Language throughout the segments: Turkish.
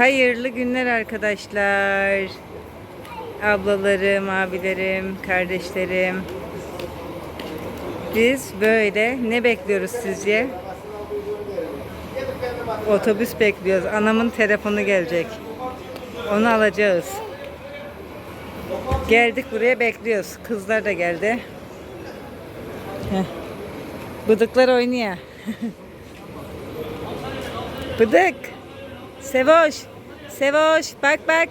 Hayırlı günler arkadaşlar. Ablalarım, abilerim, kardeşlerim. Biz böyle ne bekliyoruz sizce? Otobüs bekliyoruz. Anamın telefonu gelecek. Onu alacağız. Geldik buraya bekliyoruz. Kızlar da geldi. Heh. Bıdıklar oynuyor. Bıdık. Sevoş. Sevoş. Bak bak.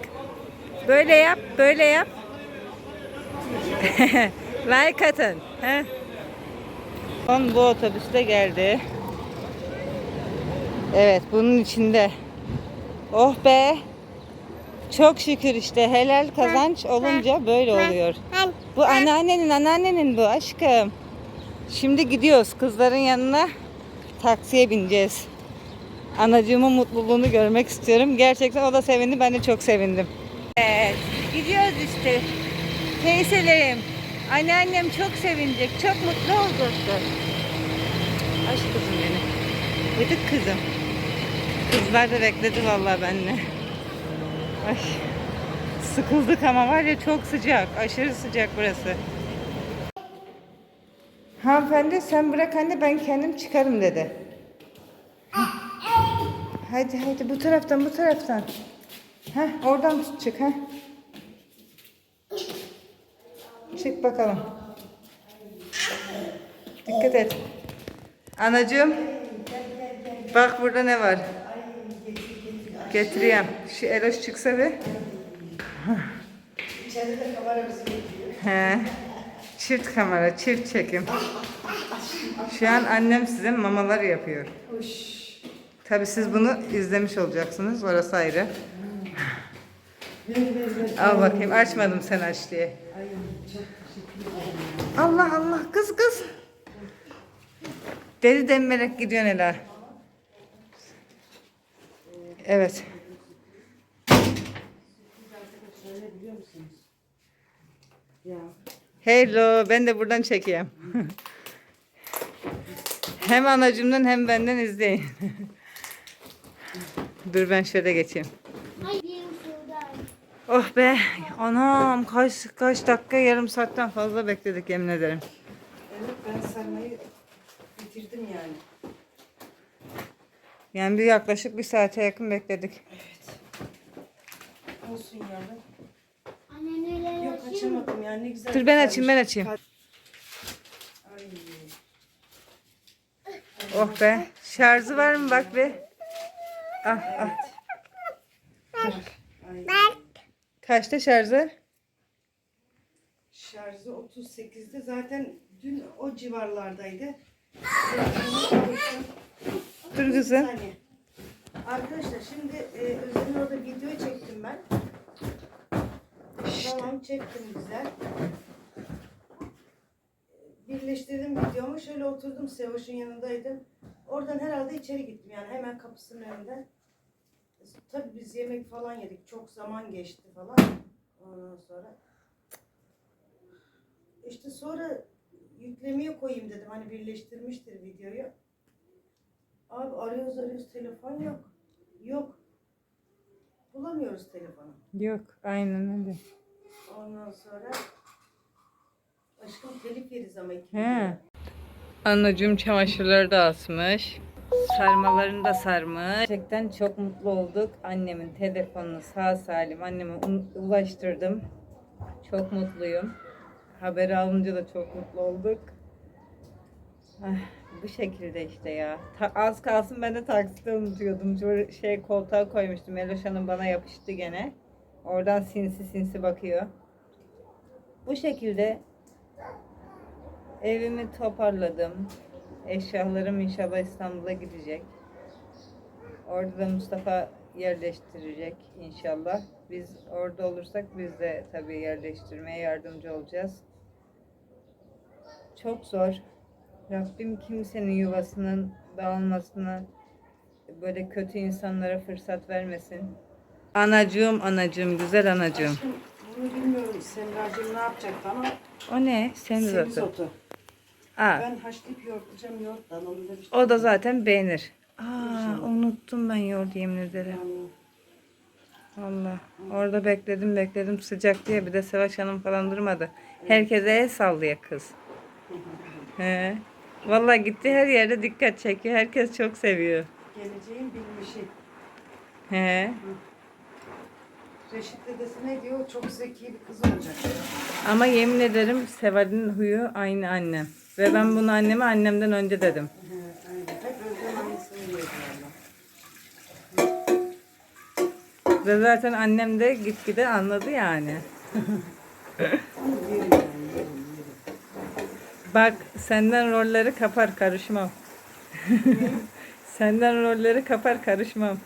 Böyle yap. Böyle yap. like atın. Heh. Son bu otobüste geldi. Evet bunun içinde. Oh be. Çok şükür işte helal kazanç olunca böyle oluyor. Bu anneannenin anneannenin bu aşkım. Şimdi gidiyoruz kızların yanına taksiye bineceğiz. Anacığımın mutluluğunu görmek istiyorum. Gerçekten o da sevindi ben de çok sevindim. Evet gidiyoruz işte. Teyzelerim. Anneannem çok sevinecek. Çok mutlu olacaktır. Aşk kızım benim. Bıdık kızım. Kızlar da bekledi vallahi benimle. Ay. Sıkıldık ama var ya çok sıcak. Aşırı sıcak burası. Hanımefendi sen bırak anne ben kendim çıkarım dedi. Hadi hadi bu taraftan bu taraftan. Heh, oradan tut çık ha. Çık bakalım. Dikkat et. Anacığım. Bak burada ne var. Getireyim. Şu Eloş çıksa bir. He. Çift kamera, çift çekim. Şu an annem size mamalar yapıyor. Tabi siz bunu izlemiş olacaksınız. Orası ayrı. Al bakayım. Açmadım sen aç diye. Allah Allah. Kız kız. Deli demerek gidiyorsun Ela. Evet. Hello. Ben de buradan çekeyim. hem anacımdan hem benden izleyin. Dur ben şöyle geçeyim. Oh be anam kaç kaç dakika yarım saatten fazla bekledik yemin ederim. Evet ben sarmayı bitirdim yani. Yani bir yaklaşık bir saate yakın bekledik. Olsun yani. Yok açamadım yani ne güzel. Dur ben açayım ben açayım. Ay. Oh be şarjı var mı bak bir. Ah ah. Ay. Kaçta şarjı? Şarjı 38'de zaten dün o civarlardaydı. Dur kızım. saniye. Arkadaşlar şimdi e, Özlem'in orada video çektim ben. Tamam çektim güzel. Birleştirdim videomu. Şöyle oturdum Sevoş'un yanındaydım. Oradan herhalde içeri gittim yani hemen kapısının önünde. Tabii biz yemek falan yedik. Çok zaman geçti falan. Ondan sonra işte sonra yüklemeye koyayım dedim. Hani birleştirmiştir videoyu. Abi arıyoruz arıyoruz telefon yok. Yok. Bulamıyoruz telefonu. Yok aynen öyle. Ondan sonra aşkım telif yeriz ama He. Anacığım çamaşırları da asmış. Sarmalarını da sarmış. Gerçekten çok mutlu olduk. Annemin telefonunu sağ salim anneme ulaştırdım. Çok mutluyum. Haberi alınca da çok mutlu olduk. Ah, bu şekilde işte ya. Ta- az kalsın ben de taksite unutuyordum. Şey koltuğa koymuştum. Eloş bana yapıştı gene. Oradan sinsi sinsi bakıyor. Bu şekilde Evimi toparladım. Eşyalarım inşallah İstanbul'a gidecek. Orada da Mustafa yerleştirecek inşallah. Biz orada olursak biz de tabii yerleştirmeye yardımcı olacağız. Çok zor. Rabbim kimsenin yuvasının dağılmasına böyle kötü insanlara fırsat vermesin. Anacığım, anacığım, güzel anacığım. Aşkım bunu bilmiyorum Semracığım ne yapacaktı ama O ne? Semizotu. semizotu. Aa, Ben haşlayıp yoğurtacağım yoğurttan onu da bir O da zaten beğenir. Aa unuttum ben yoğurt yemin ederim. Allah. Orada bekledim bekledim sıcak diye bir de Savaş Hanım falan durmadı. Herkese el sallıyor kız. He. Vallahi gitti her yerde dikkat çekiyor. Herkes çok seviyor. Geleceğin bilmişi. He. Reşit dedesi ne diyor? Çok zeki bir kız olacak. Ama yemin ederim Seval'in huyu aynı annem. Ve ben bunu anneme annemden önce dedim. Ve zaten annem de gitgide anladı yani. Bak senden rolleri kapar karışmam. senden rolleri kapar karışmam.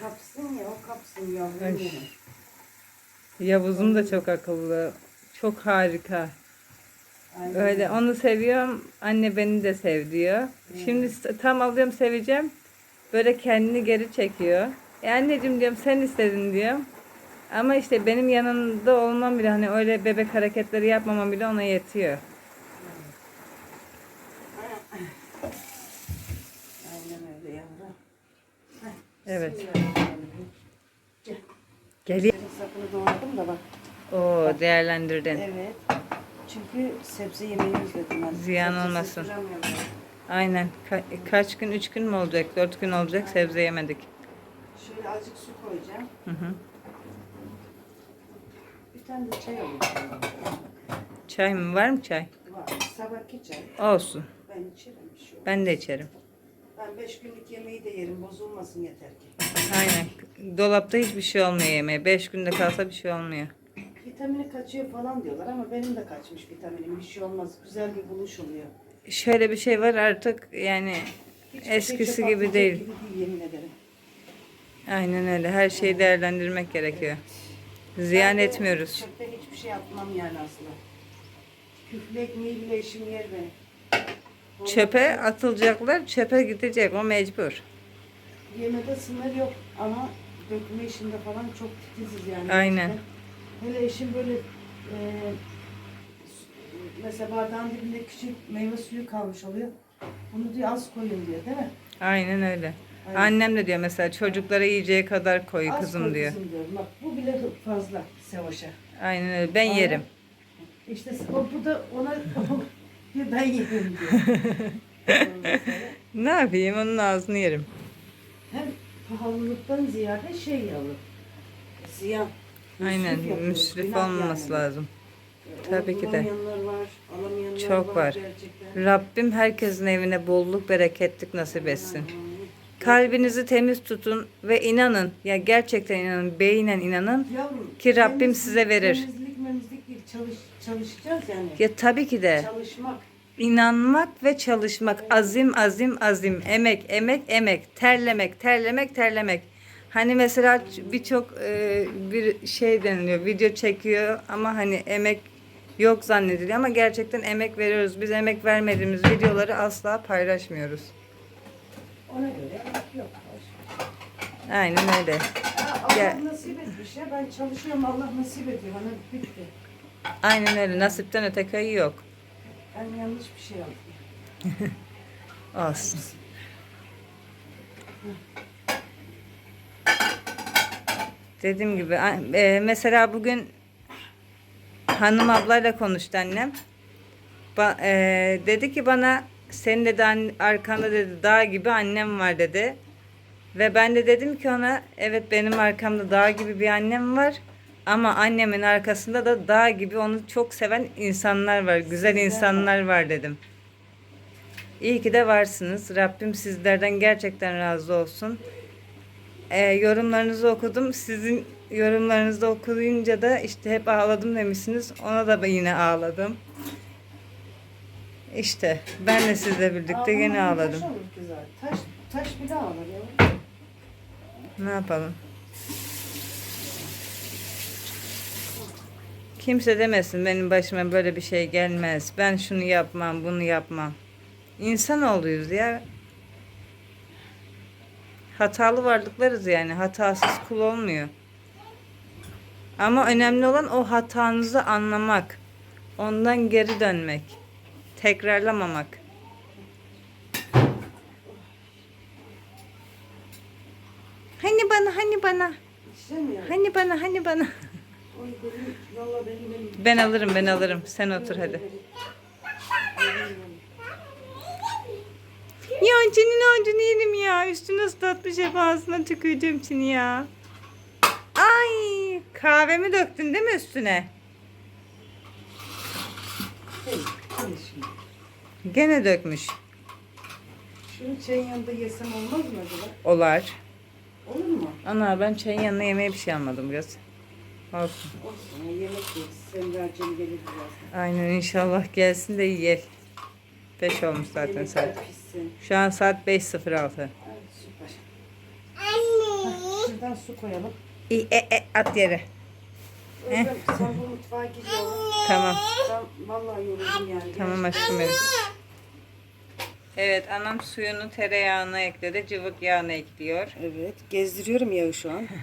Kapsın ya, o kapsın benim. Yavuz'um da çok akıllı. Çok harika. Aynen. Öyle onu seviyorum. Anne beni de sev diyor. Şimdi s- tam alıyorum seveceğim. Böyle kendini geri çekiyor. E anneciğim diyorum sen istedin diyorum. Ama işte benim yanında olmam bile hani öyle bebek hareketleri yapmamam bile ona yetiyor. Aynen öyle yavrum. Heh, Evet. Geliyor. Sapını doğradım da bak. Oo değerlendirdin. Evet. Çünkü sebze özledim ben. Ziyan Sebzesiz olmasın. Aynen. Ka- kaç gün? Üç gün mü olacak? Dört gün olacak sebze yemedik. Şöyle azıcık su koyacağım. Hı hı. Bir tane de çay alayım. Çay mı? Var mı çay? Var. Sabahki çay. Olsun. Ben içerim bir şey yok. Ben de içerim. Ben beş günlük yemeği de yerim. Bozulmasın yeter ki. Aynen. Dolapta hiçbir şey olmuyor yemeğe. Beş günde kalsa bir şey olmuyor. Vitamini kaçıyor falan diyorlar ama benim de kaçmış vitaminim. Bir şey olmaz. Güzel bir buluş oluyor. Şöyle bir şey var artık yani Hiçbir şey eskisi gibi değil. Gibi değil yemin ederim. Aynen öyle. Her şeyi değerlendirmek gerekiyor. Ziyan Ben etmiyoruz. Çöpe hiçbir şey atmam yani aslında. Küflü ekmeği bile eşim yer beni. Ondan Çöpe atılacaklar, çöpe gidecek. O mecbur. Yemede sınır yok ama dökme işinde falan çok titiziz yani. Aynen. gerçekten. Hele eşim böyle e, mesela bardağın dibinde küçük meyve suyu kalmış oluyor. Bunu diyor az koyun diyor değil mi? Aynen öyle. Aynen. Annem de diyor mesela çocuklara yiyeceği kadar koy Az kızım koy diyor. Kızım diyor. Bak bu bile fazla Sevaş'a. Aynen öyle. Ben Aynen. yerim. İşte o, bu da ona ben yerim diyor. Ne yapayım? Onun ağzını yerim. Hem pahalılıktan ziyade şey yavrum. Ziyan. Aynen. Yapıyoruz, Müsrif günah olmaması yani. lazım. Ee, Tabii ki de. Var, Çok var. Rabbim herkesin evine bolluk, bereketlik nasip etsin. Kalbinizi temiz tutun ve inanın. Ya gerçekten inanın. Beynen inanın. Yavrum, Ki Rabbim temizlik- size verir. Temizlik memizlik değil, çalış, çalışacağız yani. Ya tabii ki de. Çalışmak. İnanmak ve çalışmak. Azim, azim, azim. Emek, emek, emek. Terlemek, terlemek, terlemek. Hani mesela birçok e, bir şey deniliyor. Video çekiyor ama hani emek yok zannediliyor ama gerçekten emek veriyoruz. Biz emek vermediğimiz videoları asla paylaşmıyoruz. Ona göre yok. Aynen öyle. Ya Allah Ya- nasip etmiş ya. Ben çalışıyorum Allah nasip ediyor. Bana bitti. Aynen öyle. Nasipten öte kayı yok. Ben yanlış bir şey yaptım. Olsun. Dediğim gibi e, mesela bugün hanım ablayla konuştu annem. Ba- e, dedi ki bana senin dedi an- arkanda dedi dağ gibi annem var dedi. Ve ben de dedim ki ona evet benim arkamda dağ gibi bir annem var. Ama annemin arkasında da dağ gibi onu çok seven insanlar var. Güzel insanlar var dedim. İyi ki de varsınız. Rabbim sizlerden gerçekten razı olsun. Ee, yorumlarınızı okudum. Sizin yorumlarınızı okuyunca da işte hep ağladım demişsiniz. Ona da ben yine ağladım. İşte ben de sizle birlikte yine Ağlamayan ağladım. Taş olur zaten. Taş, taş bile ağlar ya. Ne yapalım? Kimse demesin benim başıma böyle bir şey gelmez. Ben şunu yapmam, bunu yapmam. İnsanoğluyuz ya. Hatalı varlıklarız yani. Hatasız kul olmuyor. Ama önemli olan o hatanızı anlamak. Ondan geri dönmek. Tekrarlamamak. Hani bana, hani bana. Hani bana hani bana. Ben alırım ben alırım. Sen otur hadi. Senin ağacını yedim ya. Üstüne ıslatmış hep ağzına tüküreceğim seni ya. Ay kahvemi döktün değil mi üstüne? Hey, hadi şimdi. Gene dökmüş. Şunu çayın yanında yesem olmaz mı acaba? Olar. Olur mu? Ana ben çayın yanına yemeğe bir şey almadım biraz. Olsun. Olsun yemek yeriz. Semra'cığım gelir birazdan. Aynen inşallah gelsin de yiyelim. 5 olmuş zaten saat. Pişsin. Şu an saat 5.06. Ay süper. Şuradan su koyalım. İyi, e, e, at yere. Özlem sen bu mutfağa gidiyorsun. Tamam. Ben vallahi yoruldum yani. Tamam aşkım benim. Evet anam suyunu tereyağına ekledi. Cıvık yağını ekliyor. Evet gezdiriyorum yağı şu an.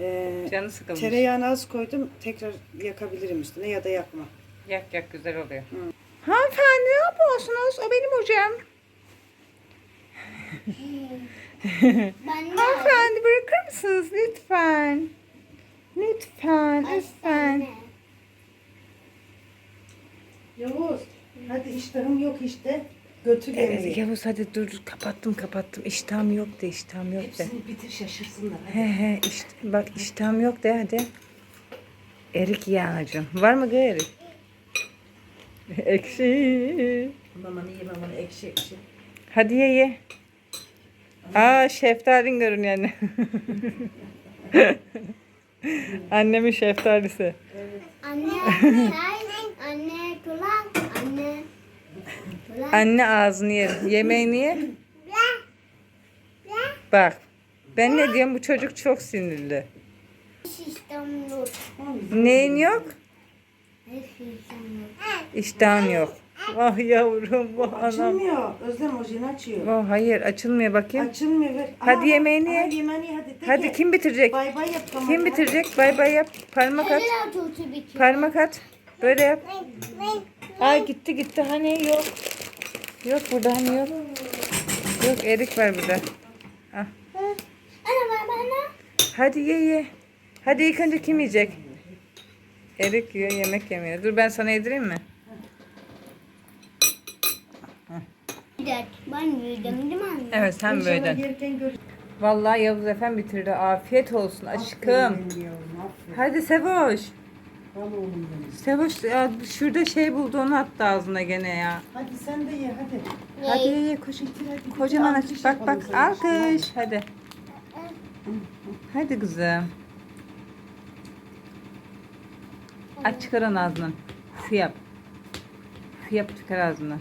Ee, Canı sıkılmış. tereyağını az koydum. Tekrar yakabilirim üstüne ya da yakma. Yak yak güzel oluyor. Hanımefendi ne yapıyorsunuz? O benim hocam. Hanımefendi bırakır mısınız lütfen? Lütfen, lütfen. Yavuz hadi iştahım yok işte. Götür Evet yemeği. Yavuz hadi dur kapattım kapattım. İştahım yok de iştahım yok de. Hepsini bitir şaşırsınlar. Hadi. He he işte bak iştahım yok de hadi. Erik ye anacığım. Var mı gı erik? Ekşi. Mamanı ye mamanı ekşi ekşi. Hadi ye ye. Aa şeftalin görünüyor anne. Annemin şeftalisi. Anne, çay, anne, kulak, anne. Kulak, Anne ağzını yer. Yemeğini ye. Bak. Ben ne diyorum bu çocuk çok sinirli. Neyin yok. İştahın yok. Ah yavrum bu anam. Açılmıyor. Özlem ojeni açıyor. Oh, hayır açılmıyor bakayım. Açılmıyor ver. Hadi yemeğini ye. Hadi yemeğini ye hadi. De Hadi ki, kim bitirecek? Bay bay yap tamam. Kim bitirecek? Bay bay yap. Parmak at. Eller tutu bitiyor. Parmak at. Böyle yap. Ay gitti gitti hani yok. Yok burada hani yok. Yok erik var burada. Ah. Ana bana. Hadi ye ye. Hadi ilk önce kim yiyecek? Erik yiyor yemek yemiyor. Dur ben sana yedireyim mi? Bir dakika, ben yedim değil mi anne? Evet sen böyle. Vallahi Yavuz Efendi bitirdi. Afiyet olsun aşkım. Hadi Sevoş. Sevoş ya şurada şey buldu onu attı ağzına gene ya. Hadi sen de ye hadi. Hadi ye ye koş. Kocaman aç. Bak bak alkış. Hadi. Hadi kızım. Aç çıkar onu ağzından. Sı yap. Sı yap çıkar ağzından.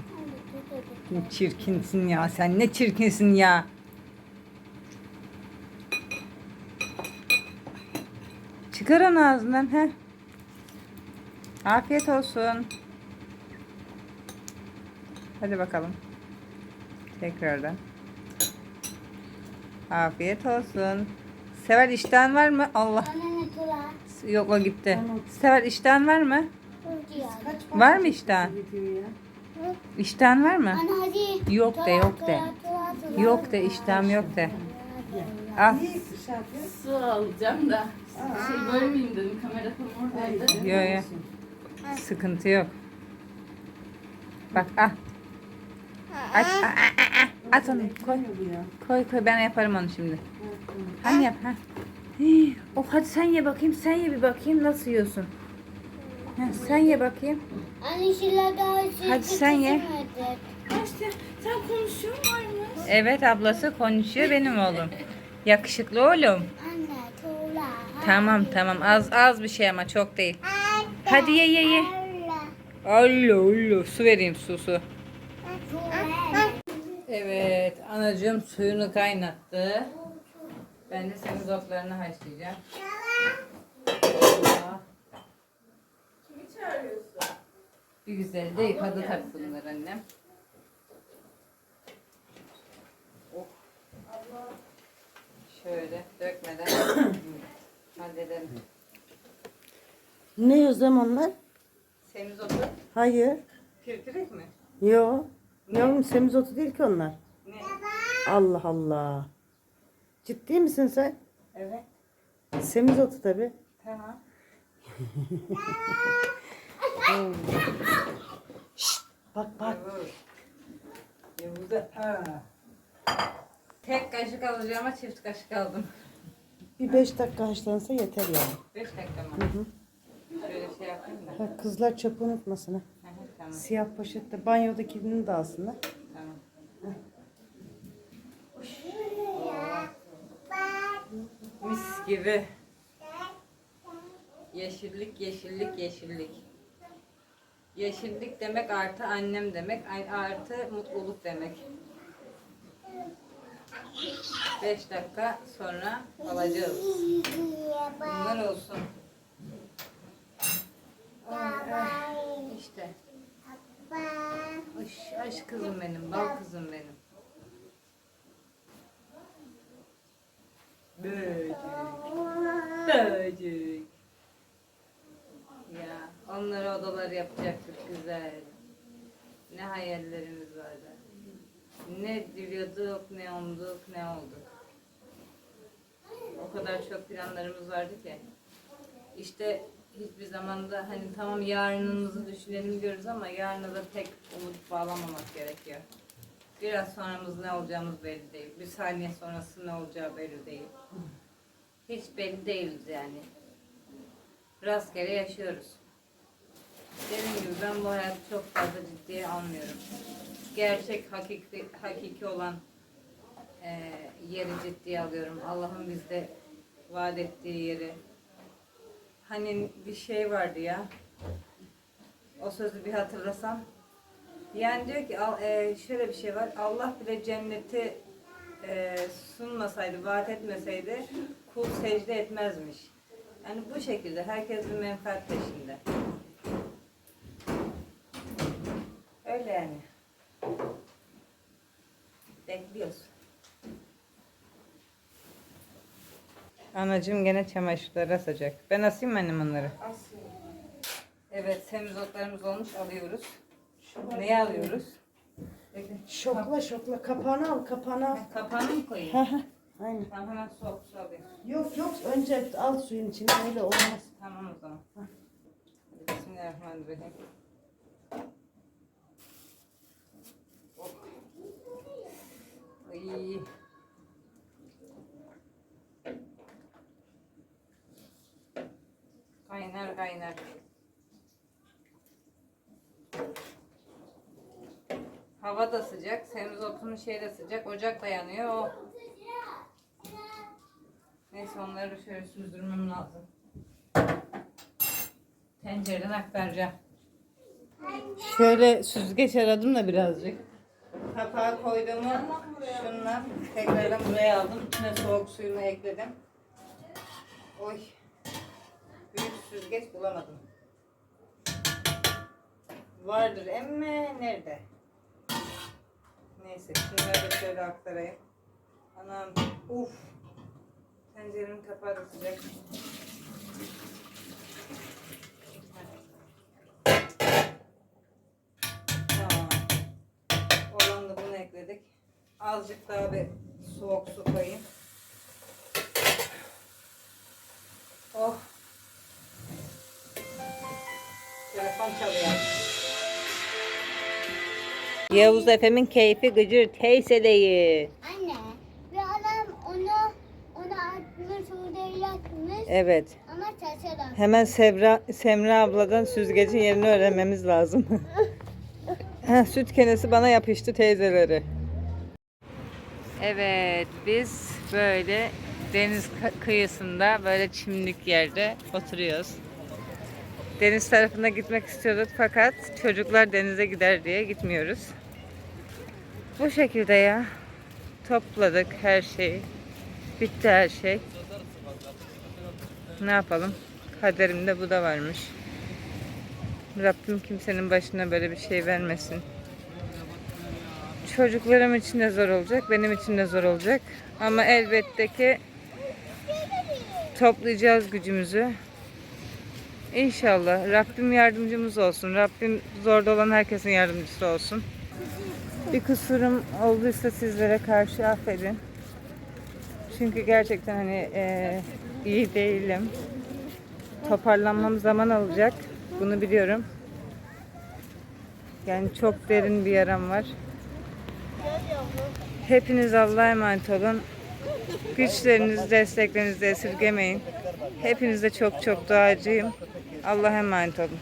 Ne çirkinsin ya sen ne çirkinsin ya. Çıkar onu ağzından he. Afiyet olsun. Hadi bakalım. Tekrardan. Afiyet olsun. Sever iştahın var mı? Allah. Yok o gitti. Sever iştahın var mı? Var mı iştahın? İştahın var mı? Anne hadi. Yok de yok de. Yok de iştahım yok de. Al. Su alacağım da şey bölmeyeyim dedim kamera tam oradaydı. Yo yo. Sıkıntı yok. Bak al. Aç. a- a-. At onu koy. Koy koy ben yaparım onu şimdi. Hani yap ha. Of hadi sen ye bakayım. Sen ye bir bakayım nasıl yiyorsun. Ha, sen ye bakayım. Anne şiller daha şey Hadi sen ye. İşte sen konuşuyor musun? Evet ablası konuşuyor benim oğlum. Yakışıklı oğlum. Anne tuğla. Tamam tamam az az bir şey ama çok değil. Hadi ye ye ye. Allah Allah su vereyim su su. Evet anacığım suyunu kaynattı. Ben de semizotlarını haşlayacağım. Allah. Çağırıyorsun? Bir güzel de yıkadı tabii bunları annem. Şöyle dökmeden halledelim. Ne Özlem onlar? Semizotu Hayır. pirpirik mi? Yo. Yavrum semizotu değil ki onlar. Ne? Allah Allah. Ciddi misin sen? Evet. Semizotu tabi. Tamam. Bak bak. Yavuz'a. Ha. Tek kaşık alacağıma çift kaşık aldım. Bir beş dakika haşlansa yeter yani. 5 dakika mı? Şöyle şey yapayım da. Bak kızlar çöpü unutmasın ha. Hı hı, tamam. Siyah poşette banyodakini de alsınlar. Tamam. Mis gibi. Yeşillik, yeşillik, yeşillik. Yeşillik demek artı annem demek, artı mutluluk demek. 5 dakika sonra alacağız. Bunlar olsun. İşte. Aş, aş kızım benim, bal kızım benim. Böcek. Böcek. Ya onlara odalar yapacaktık güzel. Ne hayallerimiz vardı. Ne diliyorduk, ne umduk, ne olduk. O kadar çok planlarımız vardı ki. İşte hiçbir zamanda hani tamam yarınımızı düşünelim diyoruz ama yarına da tek umut bağlamamak gerekiyor. Biraz sonramız ne olacağımız belli değil. Bir saniye sonrası ne olacağı belli değil. Hiç belli değiliz yani. Rastgele yaşıyoruz. Dediğim gibi ben bu hayatı çok fazla ciddiye almıyorum. Gerçek, hakiki, hakiki olan eee, yeri ciddiye alıyorum. Allah'ın bizde vaat ettiği yeri. Hani bir şey vardı ya. O sözü bir hatırlasam. Yani diyor ki eee, şöyle bir şey var. Allah bile cenneti eee, sunmasaydı, vaat etmeseydi kul secde etmezmiş. Yani bu şekilde herkes bir menfaat peşinde. Öyle yani. Bekliyoruz. Anacığım gene çamaşırları asacak. Ben asayım mı annem onları? Evet, semizotlarımız olmuş. Alıyoruz. Neyi alıyoruz? Bekle. Şokla şokla kapağını al kapağını al. Ha, Kapağını mı koyayım? Aynen. Tamam hemen soğuk su alayım. Yok yok önce al suyun içine öyle olmaz. Tamam o zaman. Bismillahirrahmanirrahim. Oh. Ay. Kaynar kaynar. Hava da sıcak, semizotunun şey de sıcak, ocak da yanıyor. Oh. Neyse onları şöyle süzdürmem lazım. Tencereden aktaracağım. Şöyle süzgeç aradım da birazcık. Kapağı koyduğumu şunla tekrardan buraya aldım. İçine soğuk suyumu ekledim. Oy. Büyük süzgeç bulamadım. Vardır emme nerede? Neyse şunları da şöyle aktarayım. Anam uf. Tencerenin kapağı da sıcak. Ekledik. Azıcık daha bir soğuk su koyayım. Oh. Telefon çalıyor. Yavuz Efem'in keyfi gıcır teyzedeyi. Anne, bir adam onu onu atmış, Sude'yle atmış Evet. ama şaşırdı. Hemen Sevra, Semra abladan süzgecin yerini öğrenmemiz lazım. Süt kenesi bana yapıştı teyzeleri. Evet biz böyle deniz kı- kıyısında böyle çimlik yerde oturuyoruz. Deniz tarafına gitmek istiyorduk fakat çocuklar denize gider diye gitmiyoruz. Bu şekilde ya. Topladık her şeyi. Bitti her şey. Ne yapalım? Kaderimde bu da varmış. Rabbim kimsenin başına böyle bir şey vermesin. Çocuklarım için de zor olacak, benim için de zor olacak. Ama elbette ki toplayacağız gücümüzü. İnşallah. Rabbim yardımcımız olsun. Rabbim zorda olan herkesin yardımcısı olsun. Bir kusurum olduysa sizlere karşı affedin. Çünkü gerçekten hani e, iyi değilim. Toparlanmam zaman alacak. Bunu biliyorum. Yani çok derin bir yaram var. Hepiniz Allah'a emanet olun. Güçlerinizi, desteklerinizi esirgemeyin. Hepinize çok çok duacıyım. Allah'a emanet olun.